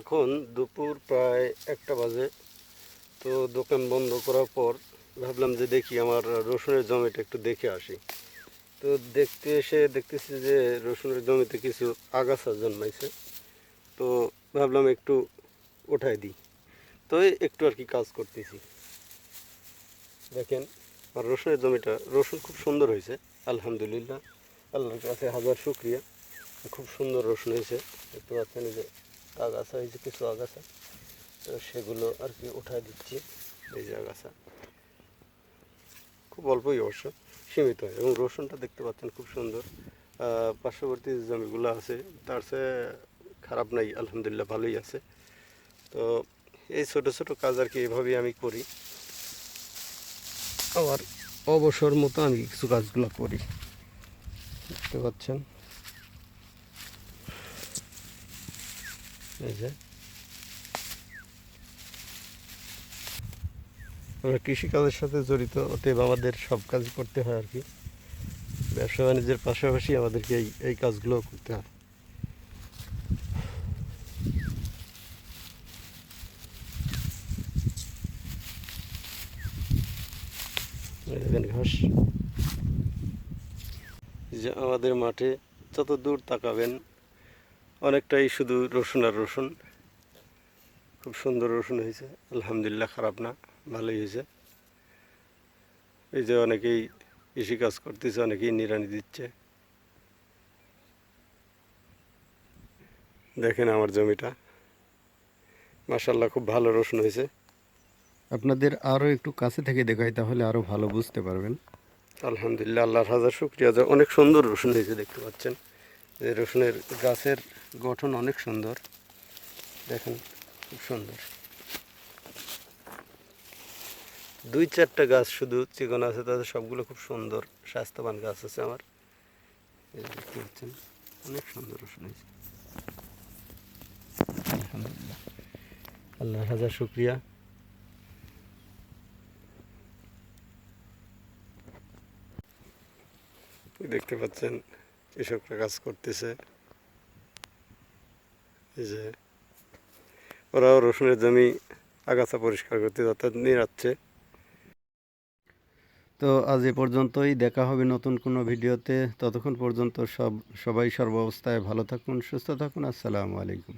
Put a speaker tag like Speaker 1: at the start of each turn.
Speaker 1: এখন দুপুর প্রায় একটা বাজে। তো দোকান বন্ধ করার পর ভাবলাম যে দেখি আমার রসুনের জমিটা একটু দেখে আসি। তো দেখতে এসে দেখতেছি যে রসুনের জমিতে কিছু আগাছা জন্মাইছে। তো ভাবলাম একটু উঠাই দিই। তো একটু আর কি কাজ করতেছি। দেখেন আর রসুনের জমিটা, রসুন খুব সুন্দর হয়েছে, আলহামদুলিল্লাহ। আল্লাহর কাছে হাজার শুক্রিয়া। খুব সুন্দর রসুন হয়েছে। দেখতে পাচ্ছেন যে আগাছা হয়েছে কিছু আগাছা, তো সেগুলো আর কি উঠাই দিচ্ছি এই যে আগাছা। খুব অল্পই অবশ্য, সীমিত হয় এবং রসুনটা দেখতে পাচ্ছেন খুব সুন্দর। পার্শ্ববর্তী জমিগুলো আছে, তার চেয়ে খারাপ নাই, আলহামদুলিল্লাহ ভালোই আছে। তো এই ছোট ছোট কাজ আর কি এভাবেই আমি করি। আবার অবসর মতো আমি কিছু কাজগুলো করি। দেখতে পাচ্ছেন? আমরা কৃষিকাজের সাথে জড়িত, অতএব আমাদের সব কাজ করতে হয় আর কি। ব্যবসা বাণিজ্যের পাশাপাশি আমাদেরকে এই এই কাজগুলো করতে হয়। ঘাস। যে আমাদের মাঠে যত দূর তাকাবেন অনেকটাই শুধু রসুন আর রসুন। খুব সুন্দর রসুন হয়েছে। আলহামদুলিল্লাহ খারাপ না ভালোই হয়েছে। এই যে অনেকেই কৃষি কাজ করতেছে অনেকেই নিরানি দিচ্ছে। দেখেন আমার জমিটা। মাসাল্লাহ খুব ভালো রসুন হয়েছে।
Speaker 2: আপনাদের আরও একটু কাছে থেকে দেখাই তাহলে আরও ভালো বুঝতে পারবেন।
Speaker 1: আলহামদুলিল্লাহ আল্লাহর হাজার শুক্রিয়া। যে অনেক সুন্দর রসুন হয়েছে দেখতে পাচ্ছেন। রসুনের গাছের গঠন অনেক সুন্দর। দেখেন, খুব সুন্দর। দুই চারটা গাছ শুধু চিকন আছে তাদের সবগুলো খুব সুন্দর, স্বাস্থ্যবান গাছ আছে আমার। দেখতে পাচ্ছেন, অনেক সুন্দর রসুন আল্লাহর হাজার শুক্রিয়া। দেখতে পাচ্ছেন কৃষকরা কাজ করতেছে। এই যে ওরাও রসুনের জমি, আগাছা পরিষ্কার করতে অর্থাৎ নিরাচ্ছে
Speaker 2: তো আজ এ পর্যন্তই, দেখা হবে নতুন কোনো ভিডিওতে। ততক্ষণ পর্যন্ত সব, সবাই সর্বাবস্থায় ভালো থাকুন, সুস্থ থাকুন। আসসালামু আলাইকুম।